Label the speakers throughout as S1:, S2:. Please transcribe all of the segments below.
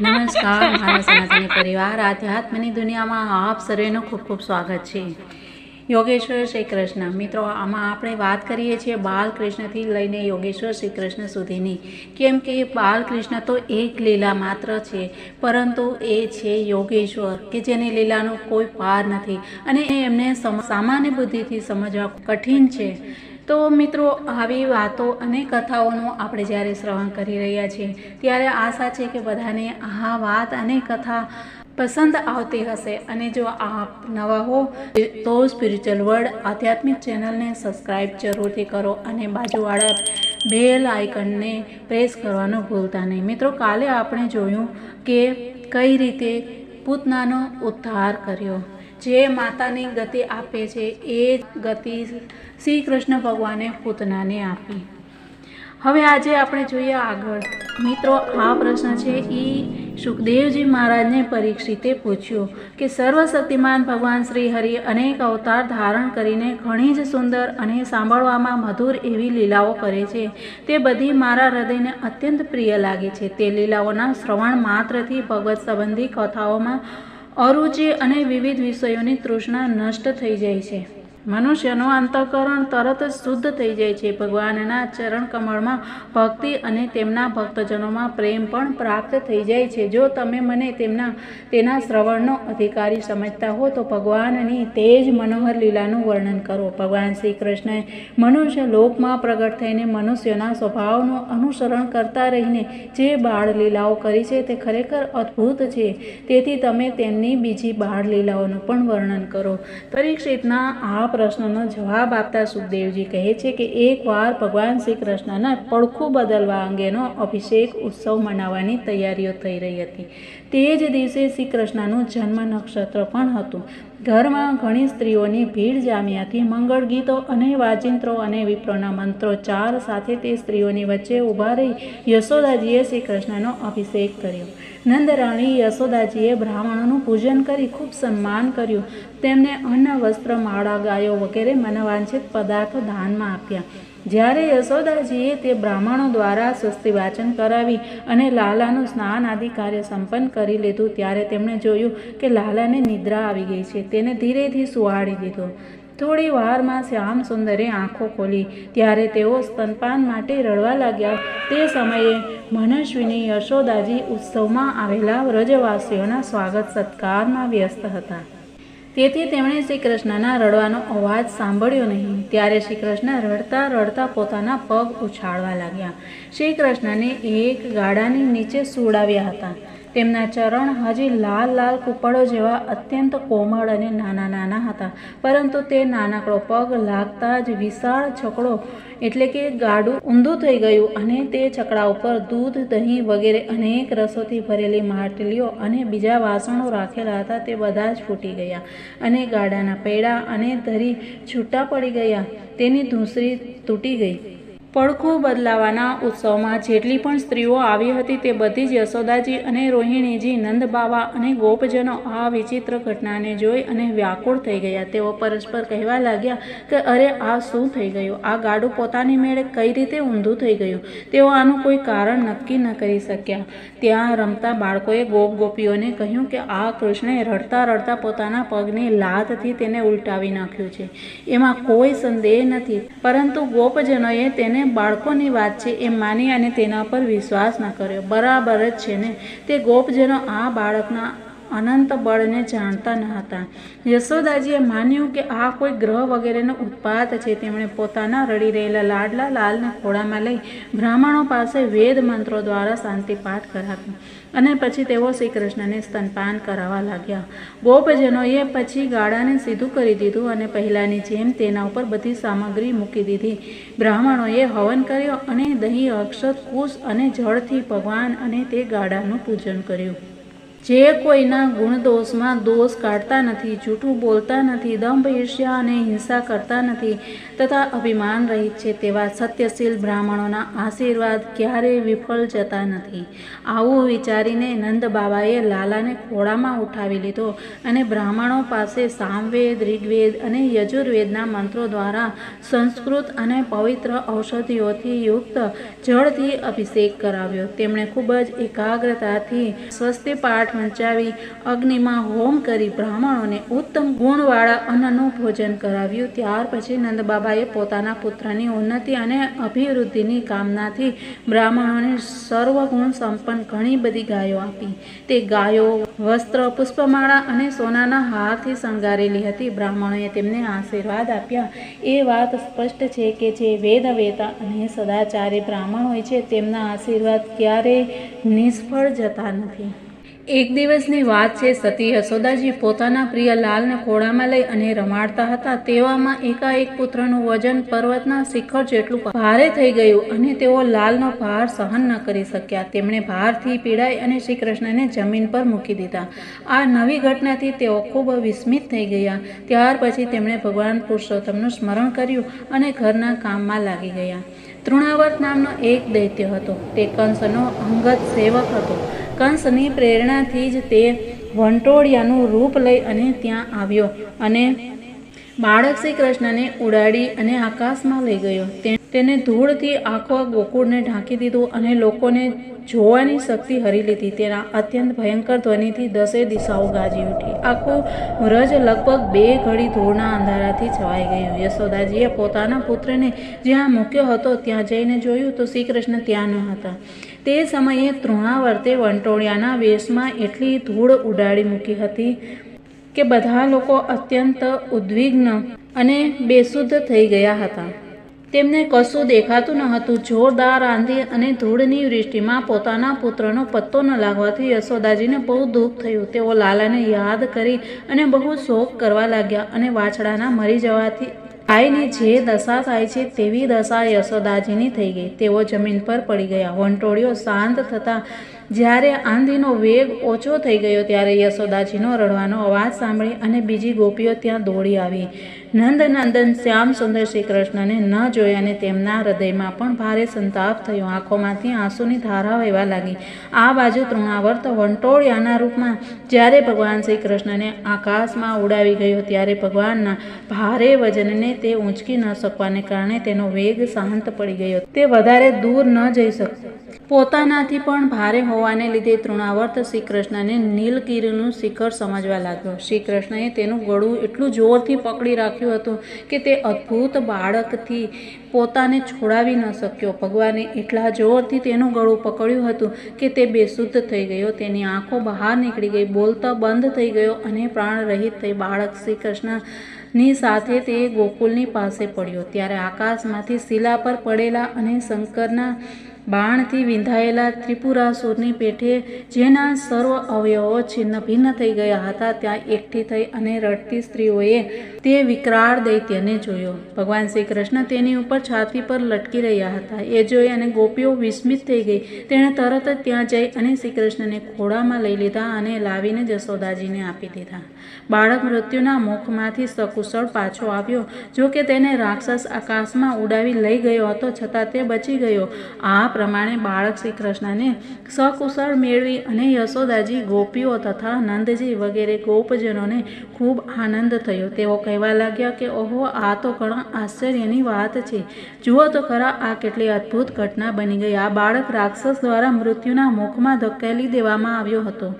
S1: નમસ્કાર, મારા સનાતની પરિવાર, આધ્યાત્મની દુનિયામાં આપ સર્વેનું ખૂબ ખૂબ સ્વાગત છે. યોગેશ્વર શ્રી કૃષ્ણ મિત્રો, આમાં આપણે વાત કરીએ છીએ બાલકૃષ્ણથી લઈને યોગેશ્વર શ્રી કૃષ્ણ સુધીની. કેમ કે બાલકૃષ્ણ તો એક લીલા માત્ર છે, પરંતુ એ છે યોગેશ્વર, કે જેની લીલાનો કોઈ પાર નથી. અને એમને સમ- સામાન્ય બુદ્ધિથી સમજવા કઠિન છે. તો મિત્રો, આવી વાતો અને કથાઓનું આપણે જ્યારે શ્રવણ કરી રહ્યા છીએ, ત્યારે આશા છે કે બધાને આ વાત અને કથા પસંદ આવતી હશે. અને જો આપ નવા હો, તો સ્પિરિચ્યુઅલ વર્લ્ડ આધ્યાત્મિક ચેનલને સબસ્ક્રાઈબ જરૂરથી કરો અને બાજુવાળા બેલ આઇકનને પ્રેસ કરવાનું ભૂલતા નહીં. મિત્રો, કાલે આપણે જોયું કે કઈ રીતે પૂતનાનો ઉદ્ધાર કર્યો. જે માતાની ગતિ આપે છે, એ ગતિ શ્રી કૃષ્ણ ભગવાને પૂતનાને આપી. હવે આજે આપણે જોઈએ આગળ. મિત્રો, આ પ્રશ્ન છે એ સુખદેવજી મહારાજને પરીક્ષિતે પૂછ્યો કે સર્વશક્તિમાન ભગવાન શ્રી હરિ અનેક અવતાર ધારણ કરીને ઘણી જ સુંદર અને સાંભળવામાં મધુર એવી લીલાઓ કરે છે. તે બધી મારા હૃદયને અત્યંત પ્રિય લાગે છે. તે લીલાઓના શ્રવણ માત્રથી ભગવત સંબંધી કથાઓમાં અરુચિ અને વિવિધ વિષયોની તૃષ્ણા નષ્ટ થઈ જાય છે. મનુષ્યનું અંતઃકરણ તરત જ શુદ્ધ થઈ જાય છે. ભગવાનના ચરણ કમળમાં ભક્તિ અને તેમના ભક્તજનોમાં પ્રેમ પણ પ્રાપ્ત થઈ જાય છે. જો તમે મને તેમના, તેના શ્રવણનો અધિકારી સમજતા હો, તો ભગવાનની તે જ મનોહર લીલાનું વર્ણન કરો. ભગવાન શ્રી કૃષ્ણએ મનુષ્ય લોકમાં પ્રગટ થઈને મનુષ્યના સ્વભાવનું અનુસરણ કરતા રહીને જે બાળ લીલાઓ કરી છે તે ખરેખર અદ્ભુત છે. તેથી તમે તેમની બીજી બાળ લીલાઓનું પણ વર્ણન કરો. પરીક્ષિતના આ પ્રશ્નનો જવાબ આપતા સુખદેવજી કહે છે કે એકવાર ભગવાન શ્રી કૃષ્ણના પડખું બદલવા અંગેનો અભિષેક ઉત્સવ મનાવવાની તૈયારીઓ થઈ રહી હતી. તે જ દિવસે શ્રી કૃષ્ણનું જન્મ નક્ષત્ર પણ હતું. ઘરમાં ઘણી સ્ત્રીઓની ભીડ જામી હતી. મંગળ ગીતો અને વાજિંત્રો અને વિપ્રોના મંત્રો ચાર સાથે તે સ્ત્રીઓની વચ્ચે ઊભા રહી યશોદાજીએ શ્રી કૃષ્ણનો અભિષેક કર્યો. નંદરાણી યશોદાજીએ બ્રાહ્મણોનું પૂજન કરી ખૂબ સન્માન કર્યું. તેમને અન્ન વસ્ત્ર માળા, ગાયો વગેરે મનવાંછિત પદાર્થો દાનમાં આપ્યા. જ્યારે યશોદાજીએ તે બ્રાહ્મણો દ્વારા સ્વસ્તિ વાચન કરાવી અને લાલાનું સ્નાન આદિ કાર્ય સંપન્ન કરી લીધું, ત્યારે તેમણે જોયું કે લાલાને નિદ્રા આવી ગઈ છે. તેને ધીરેથી સુવાડી દીધો. થોડી વારમાં શ્યામ સુંદરે આંખો ખોલી. ત્યારે તેઓ સ્તનપાન માટે રડવા લાગ્યા. તે સમયે મનસ્વીની યશોદાજી ઉત્સવમાં આવેલા વ્રજવાસીઓના સ્વાગત સત્કારમાં વ્યસ્ત હતા. તેથી તેમણે શ્રી કૃષ્ણના રડવાનો અવાજ સાંભળ્યો નહીં. ત્યારે શ્રી કૃષ્ણ રડતા રડતા પોતાના પગ ઉછાળવા લાગ્યા. શ્રી કૃષ્ણને એક ગાડાની નીચે સુડાવ્યા હતા. તેમના ચરણ હજી લાલ લાલ કૂપળો જેવા અત્યંત કોમળ અને નાના નાના હતા. પરંતુ તે નાનકડો પગ લાગતા જ વિશાળ છકડો, એટલે કે ગાડું, ઊંધું થઈ ગયું અને તે છકડા ઉપર દૂધ, દહીં વગેરે અનેક રસોથી ભરેલી માટલીઓ અને બીજા વાસણો રાખેલા હતા તે બધા જ ફૂટી ગયા અને ગાડાના પૈડા અને ધરી છૂટા પડી ગયા. તેની ધૂંસરી તૂટી ગઈ. પડખું બદલાવાના ઉત્સવમાં જેટલી પણ સ્ત્રીઓ આવી હતી તે બધી જ યશોદાજી અને રોહિણીજી, નંદબાવા અને ગોપજનો આ વિચિત્ર ઘટનાને જોઈ અને વ્યાકુળ થઈ ગયા. તેઓ પરસ્પર કહેવા લાગ્યા કે, અરે, આ શું થઈ ગયું? આ ગાડું પોતાની મેળે કઈ રીતે ઊંધું થઈ ગયું તેઓ આનું કોઈ કારણ નક્કી ન કરી શક્યા. ત્યાં રમતા બાળકોએ ગોપ ગોપીઓને કહ્યું કે, આ કૃષ્ણે રડતા રડતા પોતાના પગની લાતથી તેને ઉલટાવી નાખ્યું છે. એમાં કોઈ સંદેહ નથી. પરંતુ ગોપજનોએ તેને બાળકોની વાત છે એ માની અને તેના પર વિશ્વાસ ન કર્યો. બરાબર જ છે ને? તે ગોપજનો આ બાળકના અનંત બળને જાણતા ન હતા. યશોદાજીએ માન્યું કે આ કોઈ ગ્રહ વગેરેનો ઉત્પાત છે. તેમણે પોતાના રડી રહેલા લાડલા લાલને ખોળામાં લઈ બ્રાહ્મણો પાસે વેદ મંત્રો દ્વારા શાંતિ પાઠ કરાવ્યો અને પછી તેઓ શ્રી કૃષ્ણને સ્તનપાન કરાવવા લાગ્યા. ગોપજનોએ પછી ગાળાને સીધું કરી દીધું અને પહેલાંની જેમ તેના ઉપર બધી સામગ્રી મૂકી દીધી. બ્રાહ્મણોએ હવન કર્યો અને દહીં અક્ષત કુશ અને જળથી ભગવાન અને તે ગાડાનું પૂજન કર્યું. જે કોઈના ગુણ દોષમાં દોષ કાઢતા નથી, જૂઠું બોલતા નથી, દંભ, ઈર્ષ્યા અને હિંસા કરતા નથી તથા અભિમાન રહિત છે તેવા સત્યશીલ બ્રાહ્મણોના આશીર્વાદ ક્યારેય વિફળ જતા નથી. આવું વિચારીને નંદ બાબાએ લાલાને ખોળામાં ઉઠાવી લીધો અને બ્રાહ્મણો પાસે સામવેદ, ઋગ્વેદ અને યજુર્વેદના મંત્રો દ્વારા સંસ્કૃત અને પવિત્ર ઔષધિઓથી યુક્ત જળથી અભિષેક કરાવ્યો. તેમણે ખૂબ જ એકાગ્રતાથી સ્વસ્તિ પાઠ વંચાવી અગ્નિમાં હોમ કરી બ્રાહ્મણોને ઉત્તમ ગુણવાળા અન્નનું ભોજન કરાવ્યું. ત્યાર પછી નંદબાબાએ પોતાના પુત્રની ઉન્નતિ અને અભિવૃદ્ધિની કામનાથી બ્રાહ્મણોને સર્વગુણ સંપન્ન ઘણી બધી ગાયો આપી. તે ગાયો, વસ્ત્ર, પુષ્પમાળા અને સોનાના હારથી શણગારેલી હતી. બ્રાહ્મણોએ તેમને આશીર્વાદ આપ્યા. એ વાત સ્પષ્ટ છે કે જે વેદ વેતા અને સદાચારી બ્રાહ્મણ હોય છે, તેમના આશીર્વાદ ક્યારેય નિષ્ફળ જતા નથી. એક દિવસની વાત છે, સતી યશોદાજી પોતાના પ્રિય લાલને ખોળામાં લઈ અને રમાડતા હતા. તેવામાં એકાએક પુત્રનું વજન પર્વતના શિખર જેટલું ભારે થઈ ગયું અને તેઓ લાલનો ભાર સહન ન કરી શક્યા. તેમણે ભારથી પીડાઈ અને શ્રી કૃષ્ણને જમીન પર મૂકી દીધા. આ નવી ઘટનાથી તેઓ ખૂબ વિસ્મિત થઈ ગયા. ત્યાર પછી તેમણે ભગવાન પુરુષોત્તમનું સ્મરણ કર્યું અને ઘરના કામમાં લાગી ગયા. તૃણાવર્ત નામનો એક દૈત્ય હતો. તે કંસનો અંગત સેવક હતો. કંસની પ્રેરણાથી જ તે વંટોળિયાનું રૂપ લઈ અને ત્યાં આવ્યો અને બાળક શ્રી કૃષ્ણને ઉડાડી અને આકાશમાં લઈ ગયો. તે- તેને ધૂળથી આખો ગોકુળને ઢાંકી દીધું અને લોકોને જોવાની શક્તિ હરી લીધી. તેના અત્યંત ભયંકર ધ્વનિથી દસે દિશાઓ ગાજી ઉઠી. આખું વ્રજ લગભગ બે ઘડી ધૂળના અંધારાથી છવાઈ ગયું. યશોદાજીએ પોતાના પુત્રને જ્યાં મૂક્યો હતો ત્યાં જઈને જોયું તો શ્રી કૃષ્ણ ત્યાં ન હતા. તે સમયે તૃણાવર્તે વંટોળિયાના વેશમાં એટલી ધૂળ ઉડાડી મૂકી હતી કે બધા લોકો અત્યંત ઉદ્વિગ્ન અને બેશુદ્ધ થઈ ગયા હતા. તેમને કશું દેખાતું ન હતું. જોરદાર આંધી અને ધૂળની વૃષ્ટિમાં પોતાના પુત્રનો પત્તો ન લાગવાથી યશોદાજીને બહુ દુઃખ થયું. તેઓ લાલાને યાદ કરી અને બહુ શોક કરવા લાગ્યા અને વાછડાના મરી જવાથી ગાયની જે દશા થાય છે તેવી દશા યશોદાજીની થઈ ગઈ. તેઓ જમીન પર પડી ગયા. વંટોળિયો શાંત થતાં જ્યારે આંધીનો વેગ ઓછો થઈ ગયો ત્યારે યશોદાજીનો રડવાનો અવાજ સાંભળી અને બીજી ગોપીઓ ત્યાં દોડી આવી. નંદ નંદન શ્યામ સુંદર શ્રી કૃષ્ણને ન જોઈ અને તેમના હૃદયમાં પણ ભારે સંતાપ થયો. આંખોમાંથી આંસુની ધારા વહેવા લાગી. આ બાજુ તૃણાવર્ત વંટોળિયાના રૂપમાં જ્યારે ભગવાન શ્રી કૃષ્ણને આકાશમાં ઉડાવી ગયો ત્યારે ભગવાનના ભારે વજનને તે ઊંચકી ન શકવાને કારણે તેનો વેગ શાંત પડી ગયો. તે વધારે દૂર ન જઈ શકતો પોતાનાથી પણ ભારે હોવાને લીધે તૃણાવર્ત શ્રી કૃષ્ણને નીલગીરીનું શિખર સમજવા લાગ્યો. શ્રી કૃષ્ણએ તેનું ગળું એટલું જોરથી પકડી રાખ્યું હતું કે તે અદ્ભુત બાળકથી પોતાને છોડાવી ન શક્યો. ભગવાને એટલા જોરથી તેનું ગળું પકડ્યું હતું કે તે બેશુદ્ધ થઈ ગયો. તેની આંખો બહાર નીકળી ગઈ, બોલતા બંધ થઈ ગયો અને પ્રાણ રહિત થઈ બાળક શ્રી કૃષ્ણની સાથે તે ગોકુલની પાસે પડ્યો. ત્યારે આકાશમાંથી શિલા પર પડેલા અને શંકરના બાણથી વિંધાયેલા ત્રિપુરાસુરની પેઠે જેના સર્વ અવયવો છિન્ન ભિન્ન થઈ ગયા હતા, ત્યાં એકઠી થઈ અને રડતી સ્ત્રીઓએ તે વિકરાળ દૈત્યને જોયો. ભગવાન શ્રી કૃષ્ણ તેની ઉપર છાતી પર લટકી રહ્યા હતા. એ જોઈ અને ગોપીઓ વિસ્મિત થઈ ગઈ. તેણે તરત જ ત્યાં જઈ અને શ્રી કૃષ્ણને ખોળામાં લઈ લીધા અને લાવીને જશોદાજીને આપી દીધા. બાળક મૃત્યુના મુખમાંથી સકુશળ પાછો આવ્યો. જો કે તેને રાક્ષસ આકાશમાં ઉડાવી લઈ ગયો હતો, છતાં તે બચી ગયો. આ પ્રમાણે બાળક શ્રી કૃષ્ણને સકુશળ મેળવી અને યશોદાજી, ગોપીઓ તથા નંદજી વગેરે ગોપજનોને ખૂબ આનંદ થયો. તેઓ કહેવા લાગ્યા કે, ઓહો, આ તો ઘણા આશ્ચર્યની વાત છે. જુઓ તો ખરા, આ કેટલી અદ્ભુત ઘટના બની ગઈ. આ બાળક રાક્ષસ દ્વારા મૃત્યુના મુખમાં ધકેલી દેવામાં આવ્યો હતો.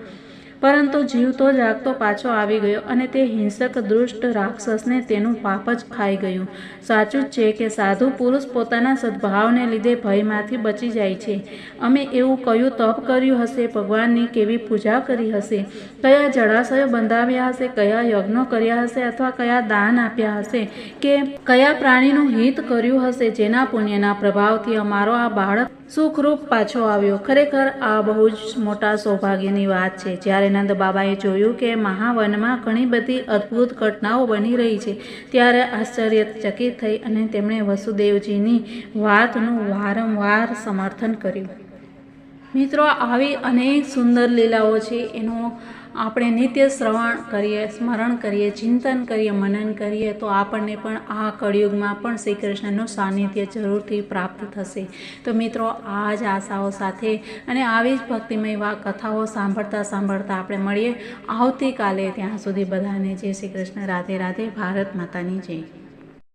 S1: પરંતુ જીવતો જાગતો પાછો આવી ગયો અને તે હિંસક દુષ્ટ રાક્ષસને તેનું પાપ જ ખાઈ ગયું. સાચું જ છે કે સાધુ પુરુષ પોતાના સદ્ભાવને લીધે ભયમાંથી બચી જાય છે. અમે એવું કયું તપ કર્યું હશે, ભગવાનની કેવી પૂજા કરી હશે, કયા જળાશયો બંધાવ્યા હશે, કયા યજ્ઞો કર્યા હશે અથવા કયા દાન આપ્યા હશે કે કયા પ્રાણીનું હિત કર્યું હશે જેના પુણ્યના પ્રભાવથી અમારો આ બાળક સુખરૂપ પાછો આવ્યો. ખરેખર આ બહુ જ મોટા સૌભાગ્યની વાત છે. જ્યારે નંદ બાબાએ જોયું કે મહાવનમાં ઘણી બધી અદ્ભુત ઘટનાઓ બની રહી છે, ત્યારે આશ્ચર્યચકિત થઈ અને તેમણે વસુદેવજીની વાતનું વારંવાર સમર્થન કર્યું. મિત્રો, આવી અનેક સુંદર લીલાઓ છે. એનો આપણે નિત્ય શ્રવણ કરીએ, સ્મરણ કરીએ, ચિંતન કરીએ, મનન કરીએ, તો આપણને પણ આ કળિયુગમાં પણ શ્રી કૃષ્ણનું સાનિધ્ય જરૂરથી પ્રાપ્ત થશે. તો મિત્રો, આ જ આશાઓ સાથે અને આવી જ ભક્તિમય વા, કથાઓ સાંભળતા સાંભળતા આપણે મળીએ આવતીકાલે. ત્યાં સુધી બધાને જય શ્રી કૃષ્ણ રાધે રાધે. ભારત માતાની જય.